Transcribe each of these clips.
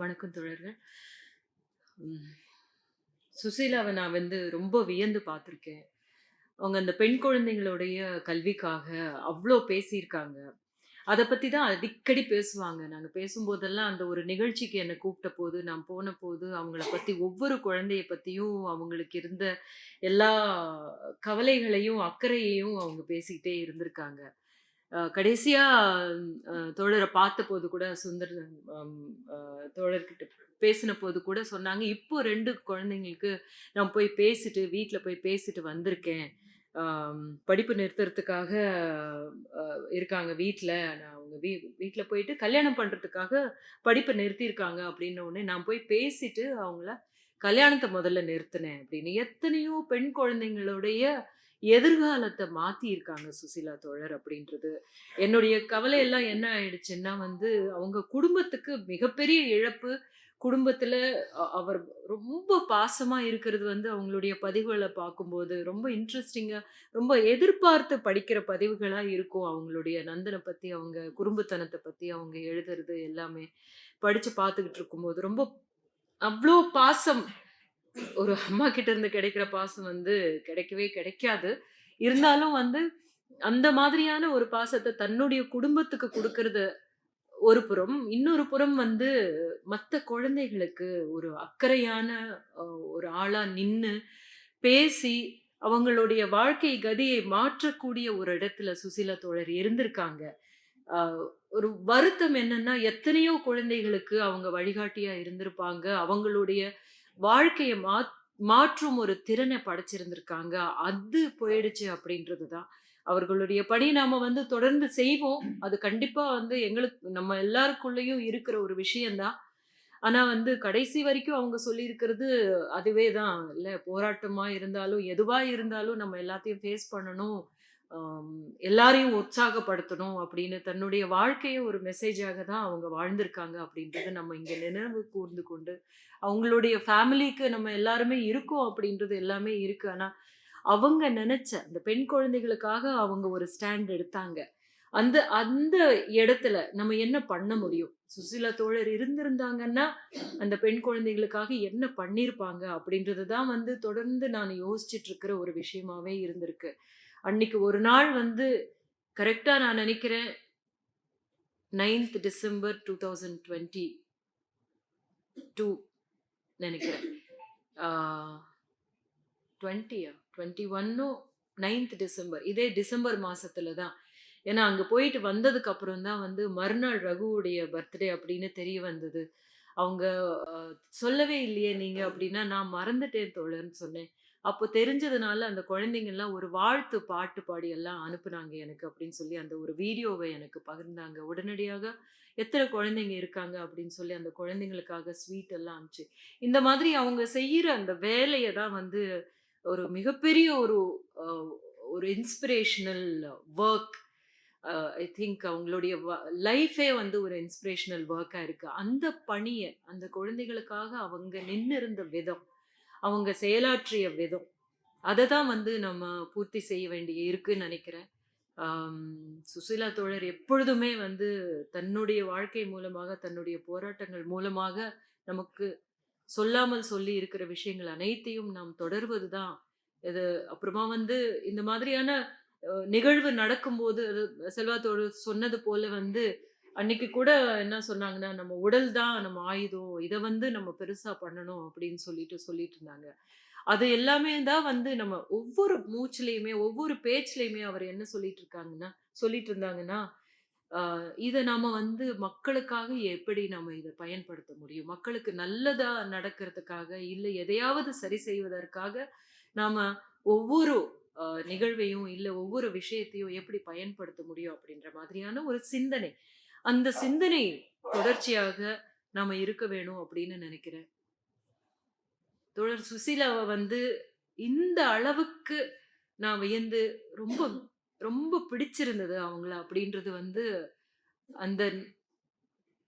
வணக்கம் தோழர்கள். சுசீலாவை நான் வந்து ரொம்ப வியந்து பார்த்துருக்கேன். அவங்க அந்த பெண் குழந்தைங்களுடைய கல்விக்காக அவ்வளோ பேசியிருக்காங்க. அதை பற்றி தான் அடிக்கடி பேசுவாங்க. நாங்கள் பேசும்போதெல்லாம் அந்த ஒரு நிகழ்ச்சிக்கு என்னை கூப்பிட்ட போது நான் போனபோது அவங்கள பற்றி ஒவ்வொரு குழந்தைய பற்றியும் அவங்களுக்கு இருந்த எல்லா கவலைகளையும், அக்கறையையும் அவங்க பேசிக்கிட்டே இருந்திருக்காங்க. கடைசியாக கடைசியா பார்த்த போது கூட சுந்தர் தோழர்கிட்ட பேசின போது கூட சொன்னாங்க, "இப்போ ரெண்டு குழந்தைங்களுக்கு நான் போய் பேசிட்டு வீட்டில் போய் பேசிட்டு வந்திருக்கேன். படிப்பு நிறுத்துறதுக்காக இருக்காங்க வீட்டில் நான் அவங்க வீ வீட்டில் போயிட்டு கல்யாணம் பண்ணுறதுக்காக படிப்பை நிறுத்தியிருக்காங்க." அப்படின்ன உடனே நான் போய் பேசிட்டு அவங்கள கல்யாணத்தை முதல்ல நிறுத்தினேன் அப்படின்னு. எத்தனையோ பெண் குழந்தைங்களுடைய எதிர்காலத்தை மாத்தியிருக்காங்க சுசிலா தோழர் அப்படின்றது. என்னுடைய கவலை எல்லாம் என்ன ஆயிடுச்சுன்னா வந்து, அவங்க குடும்பத்துக்கு மிகப்பெரிய இழப்பு. குடும்பத்தில் அவர் ரொம்ப பாசமா இருக்கிறது வந்து அவங்களுடைய பதிவுகளை பார்க்கும்போது, ரொம்ப இன்ட்ரெஸ்டிங்காக ரொம்ப எதிர்பார்த்து படிக்கிற பதிவுகளா இருக்கும். அவங்களுடைய நந்தனை பத்தி, அவங்க குடும்பத்தனத்தை பத்தி அவங்க எழுதுறது எல்லாமே. படிச்சு பார்த்துக்கிட்டு இருக்கும்போது, ரொம்ப அவ்வளோ பாசம். ஒரு அம்மா கிட்ட இருந்து கிடைக்கிற பாசம் வந்து கிடைக்கவே கிடைக்காது. இருந்தாலும் வந்து, அந்த மாதிரியான ஒரு பாசத்தை தன்னுடைய குடும்பத்துக்கு கொடுக்கறது ஒரு புறம். இன்னொரு புறம் வந்து மத்த குழந்தைகளுக்கு ஒரு அக்கறையான ஒரு ஆளா நின்னு, பேசி அவங்களுடைய வாழ்க்கை கதியை மாற்றக்கூடிய ஒரு இடத்துல சுசீலா தோழர் இருந்திருக்காங்க. ஒரு வருத்தம் என்னன்னா, எத்தனையோ குழந்தைகளுக்கு அவங்க வழிகாட்டியா இருந்திருப்பாங்க. அவங்களுடைய வாழ்க்கையை மாத் மாற்றும் ஒரு திறனை படைச்சிருந்திருக்காங்க. அது போயிடுச்சு அப்படின்றது தான். அவர்களுடைய பணி நாம வந்து தொடர்ந்து செய்வோம். அது கண்டிப்பா வந்து எங்களுக்கு நம்ம எல்லாருக்குள்ளேயும் இருக்கிற ஒரு விஷயந்தான் ஆனா வந்து கடைசி வரைக்கும் அவங்க சொல்லியிருக்கிறது அதுவே தான். இல்ல போராட்டமா இருந்தாலும், எதுவா இருந்தாலும் நம்ம எல்லாத்தையும் ஃபேஸ் பண்ணணும். எல்லாரையும் உற்சாகப்படுத்தணும் அப்படின்னு தன்னுடைய வாழ்க்கையை ஒரு மெசேஜாக தான் அவங்க வாழ்ந்திருக்காங்க அப்படின்றத நம்ம இங்கே நினைவு கூர்ந்து கொண்டு, அவங்களுடைய ஃபேமிலிக்கு நம்ம எல்லாருமே இருக்கோம் அப்படின்றது எல்லாமே இருக்கு. ஆனா, அவங்க நினைச்ச அந்த பெண் குழந்தைகளுக்காக அவங்க ஒரு ஸ்டாண்ட் எடுத்தாங்க. அந்த அந்த இடத்துல நம்ம என்ன பண்ண முடியும்? சுசிலா தோழர் இருந்திருந்தாங்கன்னா, அந்த பெண் குழந்தைகளுக்காக என்ன பண்ணியிருப்பாங்க? அப்படின்றது தான் வந்து தொடர்ந்து நான் யோசிச்சுட்டு இருக்கிற ஒரு விஷயமாவே இருந்திருக்கு. அன்னைக்கு ஒரு நாள் வந்து கரெக்டாக நான் நினைக்கிறேன் ninth December two thousand twenty two நினைக்கிறேன் டுவெண்ட்டியா டுவெண்ட்டி ஒன்னும் நைன்த் டிசம்பர். இதே டிசம்பர் மாசத்துல தான். ஏன்னா, அங்க போயிட்டு வந்ததுக்கு அப்புறம் தான் வந்து மறுநாள் ரகுவுடைய பர்த்டே அப்படின்னு தெரிய வந்தது. அவங்க "சொல்லவே இல்லையே நீங்க" அப்படின்னா, "நான் மறந்துட்டேன் தோழர்னு சொன்னேன். அப்போ தெரிஞ்சதுனால அந்த குழந்தைங்கள்லாம் ஒரு வாழ்த்து பாட்டு பாடி எல்லாம் அனுப்புனாங்க எனக்கு அப்படின்னு சொல்லி அந்த ஒரு வீடியோவை எனக்கு பகிர்ந்தாங்க. உடனடியாக எத்தனை குழந்தைங்க இருக்காங்க அப்படின்னு சொல்லி அந்த குழந்தைங்களுக்காக ஸ்வீட் எல்லாம் அனுப்பிச்சு. இந்த மாதிரி அவங்க செய்கிற அந்த வேலையை தான் வந்து ஒரு மிகப்பெரிய ஒரு ஒரு இன்ஸ்பிரேஷனல் ஒர்க் ஐ திங்க் அவங்களுடைய வ லைஃபே வந்து ஒரு இன்ஸ்பிரேஷனல் ஒர்க்காக இருக்குது அந்த பணியை அந்த குழந்தைகளுக்காக அவங்க நின்று இருந்த விதம், அவங்க செயலாற்றிய விதம், அதை தான் வந்து நம்ம பூர்த்தி செய்ய வேண்டிய இருக்குன்னு நினைக்கிறேன். சுசீலா தோழர் எப்பொழுதுமே வந்து தன்னுடைய வாழ்க்கை மூலமாக, தன்னுடைய போராட்டங்கள் மூலமாக நமக்கு சொல்லாமல் சொல்லி இருக்கிற விஷயங்கள் அனைத்தையும் நாம் தொடர்வது தான் இது அப்புறமா வந்து இந்த மாதிரியான நிகழ்வு நடக்கும்போது அது செல்வா தோழர் சொன்னது போல வந்து, அன்னைக்கு கூட என்ன சொன்னாங்கன்னா, "நம்ம உடல் தான் நம்ம ஆயுதம். இதை வந்து நம்ம பெருசா பண்ணணும்." அப்படின்னு சொல்லிட்டு சொல்லிட்டு இருந்தாங்க. அது எல்லாமே தான் வந்து நம்ம ஒவ்வொரு மூச்சுலையுமே ஒவ்வொரு பேச்சுலையுமே அவர் என்ன சொல்லிட்டு இருக்காங்கன்னா சொல்லிட்டு இருந்தாங்கன்னா, இதை நாம வந்து மக்களுக்காக எப்படி நம்ம இதை பயன்படுத்த முடியும்? மக்களுக்கு நல்லதா நடக்கிறதுக்காக, இல்லை எதையாவது சரி செய்வதற்காக, நாம ஒவ்வொரு நிகழ்வையும், இல்லை ஒவ்வொரு விஷயத்தையும் எப்படி பயன்படுத்த முடியும்? அப்படின்ற மாதிரியான ஒரு சிந்தனை. அந்த சிந்தனை தொடர்ச்சியாக நாம இருக்க வேணும் அப்படின்னு நினைக்கிறேன் தோழர் சுசீலாவை வந்து இந்த அளவுக்கு நான் வியந்து ரொம்ப ரொம்ப பிடிச்சிருந்தது அவங்கள அப்படின்றது வந்து அந்த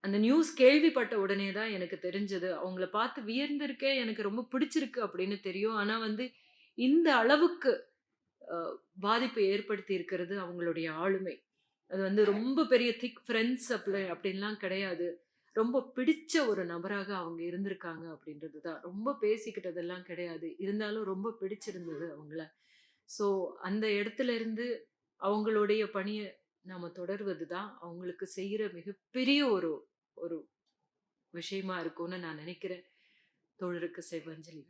அந்த நியூஸ் கேள்விப்பட்ட உடனே தான் எனக்கு தெரிஞ்சது. அவங்கள பார்த்து வியந்திருக்கேன். எனக்கு ரொம்ப பிடிச்சிருக்கு அப்படின்னு தெரியும். ஆனால் வந்து இந்த அளவுக்கு பாதிப்பு பாதிப்பை ஏற்படுத்தி இருக்கிறது அவங்களுடைய ஆளுமை. அது வந்து ரொம்ப பெரிய திக் ஃப்ரெண்ட்ஸ் அப்படி அப்படின்லாம் கிடையாது. ரொம்ப பிடிச்ச ஒரு நபராக அவங்க இருந்திருக்காங்க அப்படின்றது தான். ரொம்ப பேசிக்கிட்டதெல்லாம் கிடையாது. இருந்தாலும் ரொம்ப பிடிச்சிருந்தது அவங்கள. ஸோ அந்த இடத்துல இருந்து அவங்களுடைய பணியை நாம் தொடர்வது தான் அவங்களுக்கு செய்கிற மிகப்பெரிய ஒரு ஒரு விஷயமா இருக்கும்னு நான் நினைக்கிறேன். தோழருக்கு செவ்வஞ்சலி